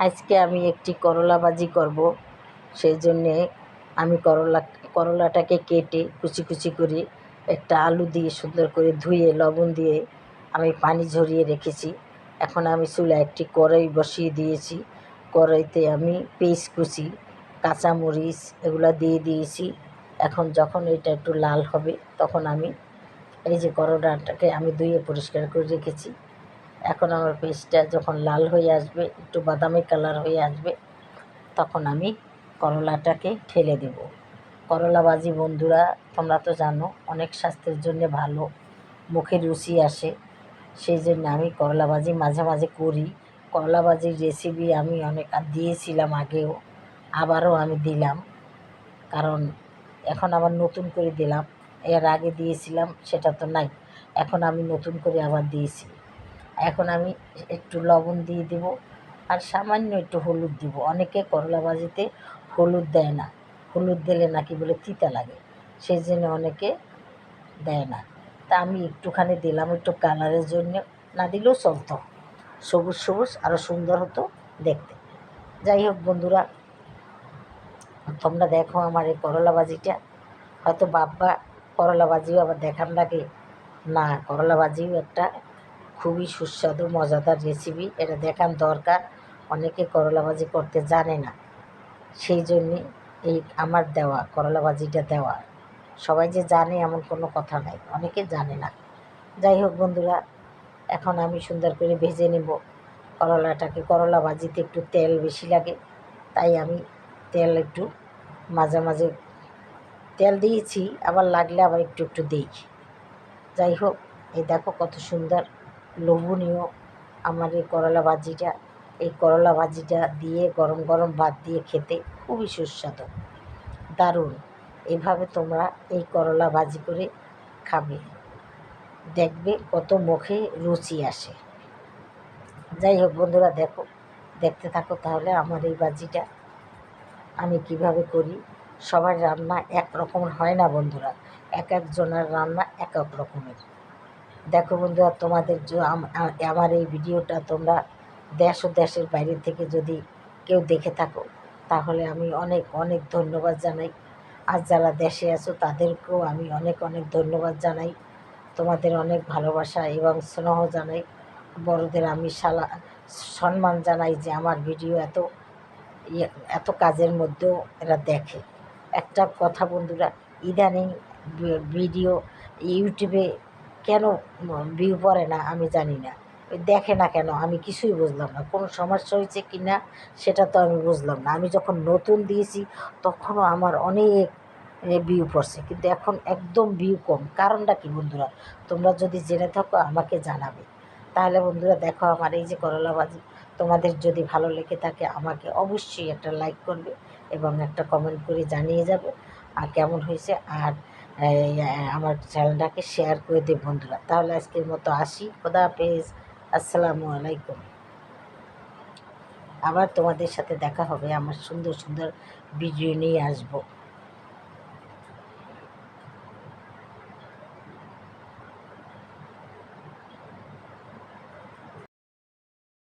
আজকে আমি একটি করলা ভাজি করব। সেই জন্যে আমি করলা, করলাটাকে কেটে কুচি কুচি করে একটা আলু দিয়ে সুন্দর করে ধুয়ে, লবণ দিয়ে আমি পানি ঝরিয়ে রেখেছি। এখন আমি চুলায় একটি কড়াই বসিয়ে দিয়েছি। কড়াইতে আমি পেস্ট কুচি, কাঁচামরিচ এগুলো দিয়ে দিয়েছি। এখন যখন এটা একটু লাল হবে, তখন আমি এই যে করলাটাকে আমি ধুয়ে পরিষ্কার করে রেখেছি। এখন আমার পেস্টটা যখন লাল হয়ে আসবে, একটু বাদামি কালার হয়ে আসবে, তখন আমি করলাটাকে ঠেলে দেব। করলা ভাজি বন্ধুরা, তোমরা তো জানো, অনেক স্বাস্থ্যের জন্য ভালো, মুখে রুচি আসে, সেই জন্য আমি করলা ভাজি মাঝে মাঝে করি। করলা ভাজির রেসিপি আমি অনেক দিয়েছিলাম আগেও, আবারও আমি দিলাম, কারণ এখন আবার নতুন করে দিলাম, এর আগে দিয়েছিলাম, সেটা তো নাই, এখন আমি নতুন করে আবার দিয়েছি। এখন আমি একটু লবণ দিয়ে দেব আর সামান্য একটু হলুদ দিব। অনেকে করলা ভাজিতে হলুদ দেয় না। হলুদ দিলে নাকি বলে তিতা লাগে। সেই জন্য অনেকে দেয় না। তা আমি একটুখানি দিলাম একটু কালারের জন্য। না দিলেও চলতো। সবুজ সবুজ আরও সুন্দর হতো দেখতে। যাই হোক বন্ধুরা, তোমরা দেখো আমার এই করলা ভাজিটা। হয়তো বাব্বা করলা ভাজিও আবার দেখান লাগে। না, করলা ভাজিও একটা খুবই সুস্বাদু, মজাদার রেসিপি এটা দেখান দরকার। অনেকে করলা ভাজি করতে জানে না। সেই জন্যে এই আমার দেওয়া করলা ভাজিটা দেওয়া। সবাই যে জানে এমন কোনো কথা নাই, অনেকে জানে না। যাই হোক বন্ধুরা, এখন আমি সুন্দর করে ভেজে নেব। করলাটাকে করলা ভাজিতে একটু তেল বেশি লাগে। তাই আমি তেল একটু মাঝে মাঝে তেল দিয়েছি। আবার লাগলে আবার একটু একটু দিই। যাই হোক, এই দেখো কত সুন্দর। লোভনীয় আমার এই করলা ভাজিটা। এই করলা ভাজিটা দিয়ে গরম গরম ভাত দিয়ে খেতে খুবই সুস্বাদু। দারুণ। এভাবে তোমরা এই করলা ভাজি করে খাবে। দেখবে কত মুখে রুচি আসে। যাই হোক বন্ধুরা, দেখো, দেখতে থাকো তাহলে আমার এই ভাজিটা। আমি কীভাবে করি? সবার রান্না এক রকম হয় না বন্ধুরা। এক একজনের রান্না এক এক রকমের। দেখো বন্ধুরা, তোমাদের আমার এই ভিডিওটা তোমরা দেশ ও দেশের বাইরে থেকে যদি কেউ দেখে থাকো, তাহলে আমি অনেক অনেক ধন্যবাদ জানাই। আর যারা দেশে আছো, তাদেরকেও আমি অনেক অনেক ধন্যবাদ জানাই। তোমাদের অনেক ভালোবাসা এবং স্নেহ জানাই। বড়দের আমি সালা সম্মান জানাই যে আমার ভিডিও এত ইয়ে এত কাজের মধ্যেও এরা দেখে। একটা কথা বন্ধুরা, ইদানিং ভিডিও ইউটিউবে কেন ভিউ পড়ে না আমি জানি না। দেখে না কেন আমি কিছুই বুঝলাম না। কোনো সমস্যা হয়েছে কি না সেটা তো আমি বুঝলাম না। আমি যখন নতুন দিয়েছি তখনও আমার অনেক ভিউ পড়ছে। কিন্তু এখন একদম ভিউ কম। কারণটা কি বন্ধুরা? তোমরা যদি জেনে থাকো আমাকে জানাবে। তাহলে বন্ধুরা দেখো আমার এই যে করলা তোমাদের যদি ভালো লেগে থাকে আমাকে অবশ্যই একটা লাইক করবে এবং একটা কমেন্ট করে জানিয়ে যাবে, আর কেমন হয়েছে। আর আমার চ্যানেলটাকে শেয়ার করে দিই বন্ধুরা। তাহলে আজকের মতো আসি। খোদা হাফেজ। আসসালামু আলাইকুম। আবার তোমাদের সাথে দেখা হবে। আমার সুন্দর সুন্দর ভিডিও নিয়ে আসব।